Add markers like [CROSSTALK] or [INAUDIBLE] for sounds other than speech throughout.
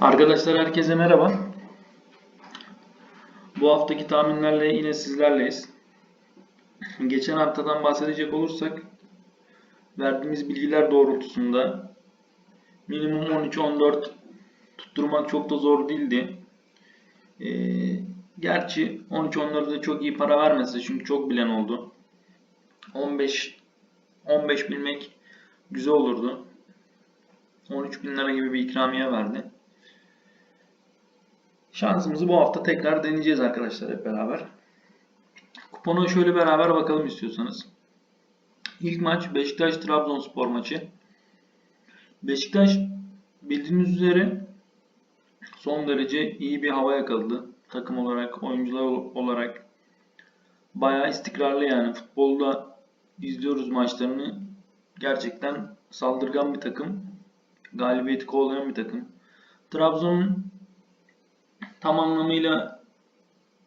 Arkadaşlar herkese merhaba. Bu haftaki tahminlerle yine sizlerleyiz. Geçen haftadan bahsedecek olursak verdiğimiz bilgiler doğrultusunda minimum 13-14 tutturmak çok da zor değildi. Ee, gerçi 13-14'de çok iyi para vermesi çünkü çok bilen oldu. 15 15 bilmek güzel olurdu. 13 bin lira gibi bir ikramiye verdi. Şansımızı bu hafta tekrar deneyeceğiz arkadaşlar hep beraber. Kupona şöyle beraber bakalım istiyorsanız. İlk maç Beşiktaş-Trabzonspor maçı. Beşiktaş bildiğiniz üzere son derece iyi bir hava yakaladı. Takım olarak, oyuncular olarak bayağı istikrarlı yani. Futbolda izliyoruz maçlarını. Gerçekten saldırgan bir takım. Galibiyeti kovalayan bir takım. Trabzon'un tam anlamıyla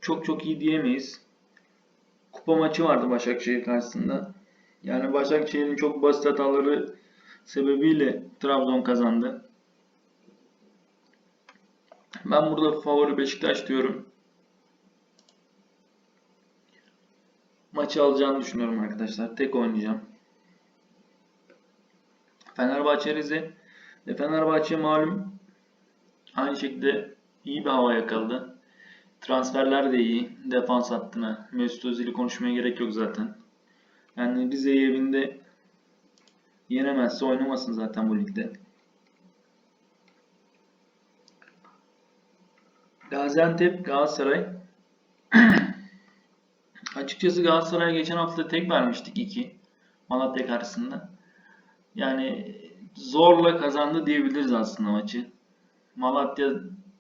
çok çok iyi diyemeyiz. Kupa maçı vardı Başakşehir karşısında. Yani Başakşehir'in çok basit hataları sebebiyle Trabzon kazandı. Ben burada favori Beşiktaş diyorum. Maçı alacağını düşünüyorum arkadaşlar. Tek oynayacağım. Fenerbahçe Rize. E Fenerbahçe malum aynı şekilde iyi bir hava yakaladı. Transferler de iyi. Defans hattına. Mesut Özil'i konuşmaya gerek yok zaten. Yani Rize'yi evinde yenemezse oynamasın zaten bu ligde. Gaziantep Galatasaray. [CLEARS THROAT] Açıkçası Galatasaray'a geçen hafta tek vermiştik 2 Malatya karşısında. Yani zorla kazandı diyebiliriz aslında maçı. Malatya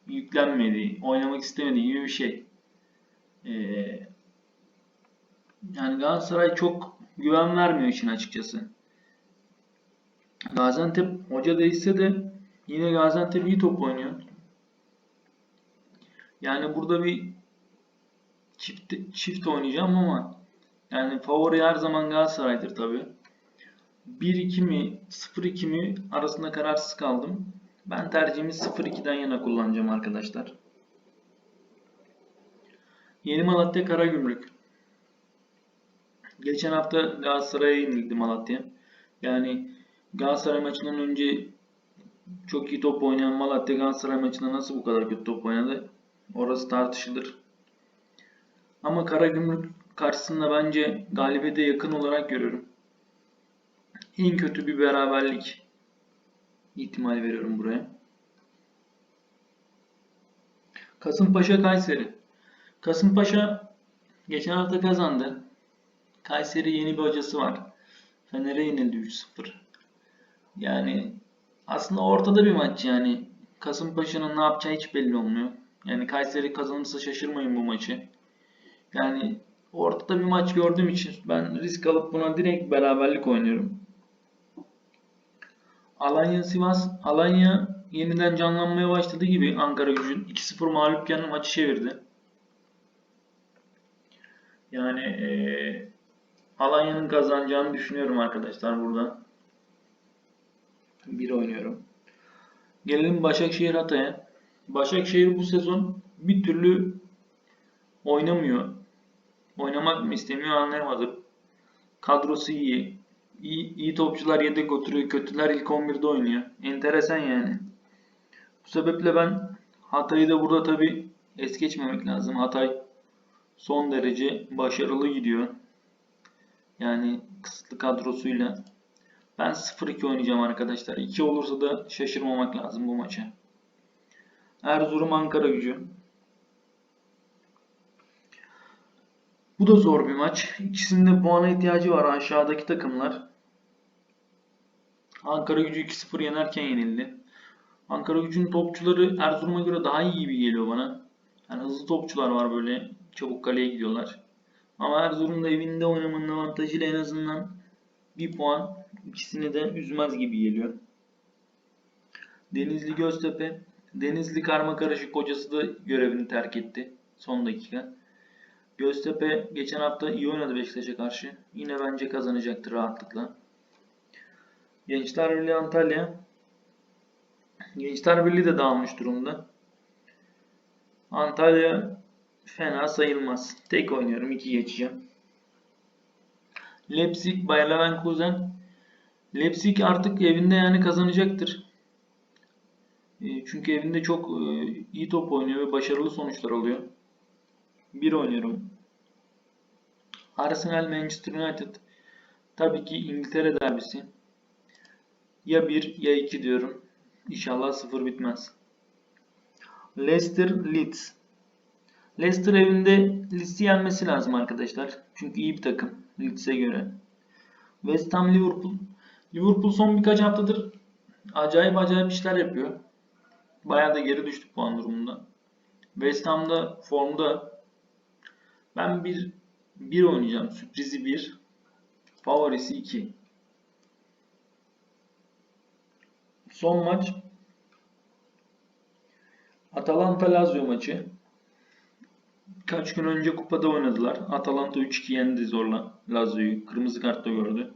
yüklenmedi, oynamak istemedi gibi bir şey. Ee, yani Galatasaray çok güven vermiyor için açıkçası. Gaziantep hoca değişse de yine Gaziantep iyi top oynuyor. Yani burada bir çift, çift oynayacağım ama yani favori her zaman Galatasaray'dır tabi. 1-2 mi 0-2 mi arasında kararsız kaldım. Ben tercihimi 0-2'den yana kullanacağım arkadaşlar. Yeni Malatya Karagümrük. Geçen hafta Galatasaray'a yenildi Malatya. Yani Galatasaray maçından önce çok iyi top oynayan Malatya Galatasaray maçında nasıl bu kadar kötü top oynadı? Orası tartışılır. Ama Karagümrük karşısında bence galibiyete yakın olarak görüyorum. En kötü bir beraberlik ihtimal veriyorum buraya. Kasımpaşa Kayseri. Kasımpaşa geçen hafta kazandı. Kayseri yeni bir hocası var. Fener'e yenildi 3-0. Yani aslında ortada bir maç yani. Kasımpaşa'nın ne yapacağı hiç belli olmuyor. Yani Kayseri kazanırsa şaşırmayın bu maçı. Yani ortada bir maç gördüğüm için ben risk alıp buna direkt beraberlik oynuyorum. Alanya Sivas, Alanya yeniden canlanmaya başladı gibi Ankara gücün 2-0 mağlupken maçı çevirdi. Yani ee, Alanya'nın kazanacağını düşünüyorum arkadaşlar burada. Bir oynuyorum. Gelelim Başakşehir Hatay'a. Başakşehir bu sezon bir türlü oynamıyor. Oynamak mı istemiyor anlayamadım. Kadrosu iyi. İyi, iyi topçular yedek oturuyor. Kötüler ilk 11'de oynuyor. Enteresan yani. Bu sebeple ben Hatay'ı da burada tabi es geçmemek lazım. Hatay son derece başarılı gidiyor. Yani kısıtlı kadrosuyla. Ben 0-2 oynayacağım arkadaşlar. 2 olursa da şaşırmamak lazım bu maça. Erzurum Ankara gücü. Bu da zor bir maç. İkisinin de puana ihtiyacı var aşağıdaki takımlar. Ankara gücü 2-0 yenerken yenildi. Ankara gücünün topçuları Erzurum'a göre daha iyi gibi geliyor bana. Yani hızlı topçular var böyle çabuk kaleye gidiyorlar. Ama Erzurum'da evinde oynamanın avantajıyla en azından bir puan ikisini de üzmez gibi geliyor. Denizli Göztepe. Denizli karma karışık hocası da görevini terk etti. Son dakika. Göztepe geçen hafta iyi oynadı Beşiktaş'a karşı. Yine bence kazanacaktır rahatlıkla. Gençler Birliği Antalya. Gençler Birliği de dağılmış durumda. Antalya fena sayılmaz. Tek oynuyorum. 2 geçeceğim. Leipzig, Bayer Leverkusen. Leipzig artık evinde yani kazanacaktır. E, Çünkü evinde çok e, iyi top oynuyor ve başarılı sonuçlar alıyor. 1 oynuyorum. Arsenal, Manchester United. Tabii ki İngiltere derbisi. Ya 1 ya 2 diyorum. İnşallah 0 bitmez. Leicester, Leeds. Leicester evinde Leeds'i yenmesi lazım arkadaşlar. Çünkü iyi bir takım Leeds'e göre. West Ham, Liverpool. Liverpool son birkaç haftadır acayip acayip işler yapıyor. Bayağı da geri düştü puan durumunda. West Ham'da formda. Ben bir bir oynayacağım. Sürprizi bir. Favorisi 2. Son maç Atalanta Lazio maçı. Kaç gün önce kupada oynadılar. Atalanta 3-2 yendi zorla Lazio'yu. Kırmızı kartla gördü.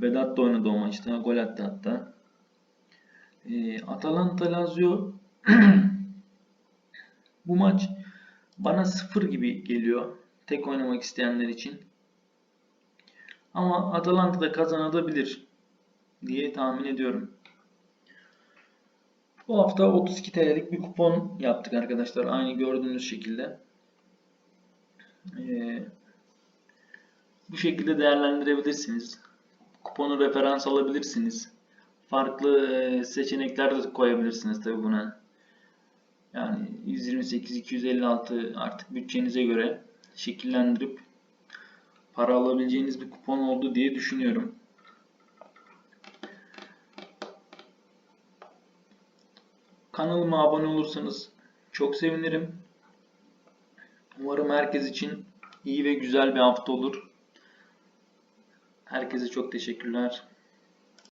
Vedat da oynadı o maçta. Gol attı hatta. Ee, Atalanta Lazio [CLEARS THROAT] bu maç bana sıfır gibi geliyor. Tek oynamak isteyenler için. Ama Atalanta da kazanabilir diye tahmin ediyorum. Bu hafta 32 TL'lik bir kupon yaptık arkadaşlar. Aynı gördüğünüz şekilde. Ee, bu şekilde değerlendirebilirsiniz. Kuponu referans alabilirsiniz. Farklı e, seçenekler de koyabilirsiniz tabi buna. Yani 128, 256 artık bütçenize göre şekillendirip para alabileceğiniz bir kupon oldu diye düşünüyorum. Kanalıma abone olursanız çok sevinirim. Umarım herkes için iyi ve güzel bir hafta olur. Herkese çok teşekkürler.